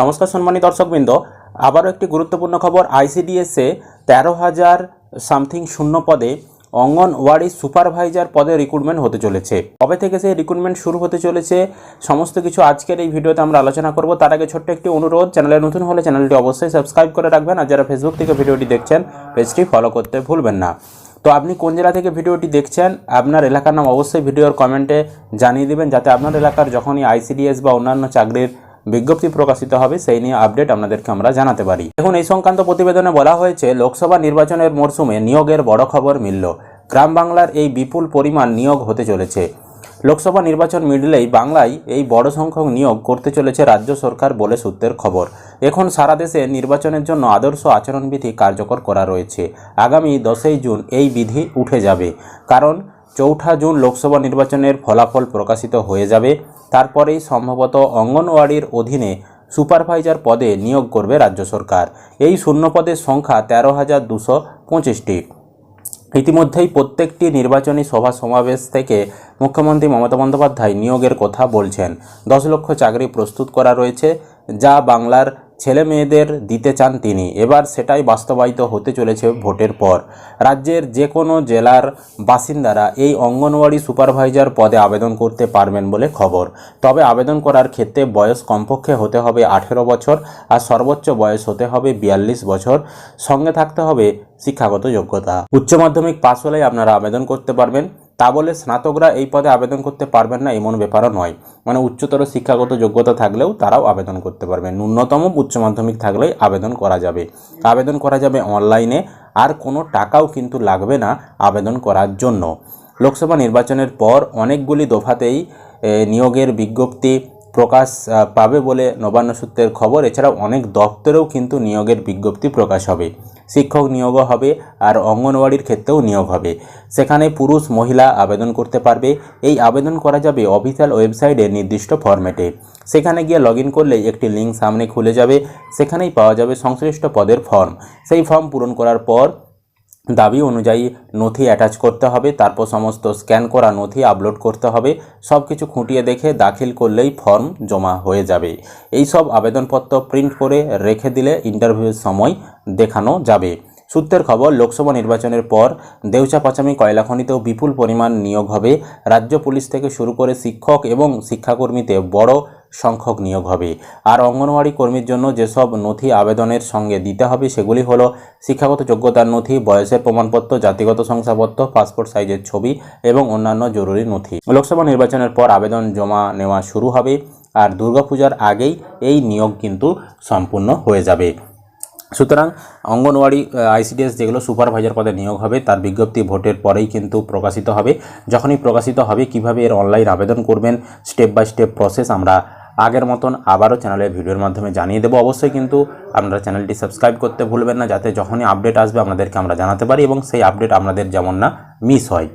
নমস্কার সম্মানী দর্শকবৃন্দ, আবারও একটি গুরুত্বপূর্ণ খবর। আইসিডিএসে তেরো হাজার সামথিং শূন্য পদে অঙ্গনওয়াড়ি সুপারভাইজার পদে রিক্রুটমেন্ট হতে চলেছে। কবে থেকে সেই রিক্রুটমেন্ট শুরু হতে চলেছে, সমস্ত কিছু আজকের এই ভিডিওতে আমরা আলোচনা করব। তার আগে ছোট্ট একটি অনুরোধ, চ্যানেলে নতুন হলে চ্যানেলটি অবশ্যই সাবস্ক্রাইব করে রাখবেন আর যারা ফেসবুক থেকে ভিডিওটি দেখছেন পেজটি ফলো করতে ভুলবেন না। তো আপনি কোন জেলা থেকে ভিডিওটি দেখছেন, আপনার এলাকার নাম অবশ্যই ভিডিওর কমেন্টে জানিয়ে দেবেন, যাতে আপনার এলাকার যখনই আইসিডিএস বা অন্যান্য চাকরির বিজ্ঞপ্তি প্রকাশিত হবে, সেই নিয়ে আপডেট আপনাদেরকে আমরা জানাতে পারি। এখন এই সংক্রান্ত প্রতিবেদনে বলা হয়েছে, লোকসভা নির্বাচনের মরশুমে নিয়োগের বড় খবর মিলল। গ্রাম বাংলার এই বিপুল পরিমাণ নিয়োগ হতে চলেছে। লোকসভা নির্বাচন মিডলেই বাংলায় এই বড় সংখ্যক নিয়োগ করতে চলেছে রাজ্য সরকার বলে সূত্রের খবর। এখন সারা দেশে নির্বাচনের জন্য আদর্শ আচরণবিধি কার্যকর করা রয়েছে। আগামী দশই জুন এই বিধি উঠে যাবে। কারণ চৌঠা জুন লোকসভা নির্বাচনের ফলাফল প্রকাশিত হয়ে যাবে। তারপরেই সম্ভবত অঙ্গনওয়াড়ির অধীনে সুপারভাইজার পদে নিয়োগ করবে রাজ্য সরকার। এই শূন্য পদের সংখ্যা তেরো হাজার দুশো পঁচিশটি। ইতিমধ্যেই প্রত্যেকটি নির্বাচনী সভা সমাবেশ থেকে মুখ্যমন্ত্রী মমতা বন্দ্যোপাধ্যায় নিয়োগের কথা বলছেন। দশ লক্ষ চাকরি প্রস্তুত করা রয়েছে, যা বাংলার ছেলে মেয়েদের দিতে চান তিনি। এবার সেটাই বাস্তবায়িত হতে চলেছে ভোটের পর। রাজ্যের যে কোনো জেলার বাসিন্দারা এই অঙ্গনওয়াড়ি সুপারভাইজার পদে আবেদন করতে পারবেন বলে খবর। তবে আবেদন করার ক্ষেত্রে বয়স কমপক্ষে হতে হবে আঠেরো বছর আর সর্বোচ্চ বয়স হতে হবে বিয়াল্লিশ বছর। সঙ্গে থাকতে হবে শিক্ষাগত যোগ্যতা। উচ্চ মাধ্যমিক পাশ হলেই আপনারা আবেদন করতে পারবেন। তা বলে স্নাতকরা এই পদে আবেদন করতে পারবেন না, এমন ব্যাপারও নয়। মানে উচ্চতর শিক্ষাগত যোগ্যতা থাকলেও তারাও আবেদন করতে পারবে। ন্যূনতম উচ্চ মাধ্যমিক থাকলেই আবেদন করা যাবে। আবেদন করা যাবে অনলাইনে, আর কোনো টাকাও কিন্তু লাগবে না আবেদন করার জন্য। লোকসভা নির্বাচনের পর অনেকগুলি দফাতেই নিয়োগের বিজ্ঞপ্তি প্রকাশ পাবে বলে নবান্ন সূত্রের খবর। এছাড়াও অনেক দপ্তরেও কিন্তু নিয়োগের বিজ্ঞপ্তি প্রকাশ হবে। শিক্ষক নিয়োগও হবে আর অঙ্গনওয়াড়ির ক্ষেত্রেও নিয়োগ হবে। সেখানে পুরুষ, মহিলা আবেদন করতে পারবে। এই আবেদন করা যাবে অফিসিয়াল ওয়েবসাইটে নির্দিষ্ট ফরম্যাটে। সেখানে গিয়ে লগ ইন করলেই একটি লিঙ্ক সামনে খুলে যাবে। সেখানেই পাওয়া যাবে সংশ্লিষ্ট পদের ফর্ম। সেই ফর্ম পূরণ করার পর দাবি অনুযায়ী নথি অ্যাটাচ করতে হবে, তারপর সমস্ত স্ক্যান করা নথি আপলোড করতে হবে সব কিছু খুঁটিয়ে দেখে দাখিল করলেই ফর্ম জমা হয়ে যাবে। এই সব আবেদনপত্র প্রিন্ট করে রেখে দিলে ইন্টারভিউয়ের সময় দেখানো যাবে। সূত্রের খবর, লোকসভা নির্বাচনের পর দেউচা পাচামি কয়লা খনিতেও বিপুল পরিমাণ নিয়োগ হবে। রাজ্য পুলিশ থেকে শুরু করে শিক্ষক এবং শিক্ষাকর্মীতে বড় সংখ্যক নিয়োগ হবে। আর অঙ্গনওয়াড়ি কর্মীর জন্য যেসব নথি আবেদনের সঙ্গে দিতে হবে, সেগুলি হলো শিক্ষাগত যোগ্যতার নথি, বয়সের প্রমাণপত্র, জাতিগত শংসাপত্র, পাসপোর্ট সাইজের ছবি এবং অন্যান্য জরুরি নথি। লোকসভা নির্বাচনের পর আবেদন জমা নেওয়া শুরু হবে আর দুর্গাপূজার আগেই এই নিয়োগ কিন্তু সম্পূর্ণ হয়ে যাবে। সুতরাং অঙ্গনওয়াড়ি আইসিডিএস যেগুলো সুপারভাইজার পদে নিয়োগ হবে, তার বিজ্ঞপ্তি ভোটের পরেই কিন্তু প্রকাশিত হবে। যখনই প্রকাশিত হবে, কীভাবে এর অনলাইন আবেদন করবেন, স্টেপ বাই স্টেপ প্রসেস আমরা আগের মতন আবারও চ্যানেলের ভিডিওর মাধ্যমে জানিয়ে দেবো। অবশ্যই কিন্তু আপনারা চ্যানেলটি সাবস্ক্রাইব করতে ভুলবেন না, যাতে যখনই আপডেট আসবে আপনাদেরকে আমরা জানাতে পারি এবং সেই আপডেট আপনাদের যেমন না মিস হয়।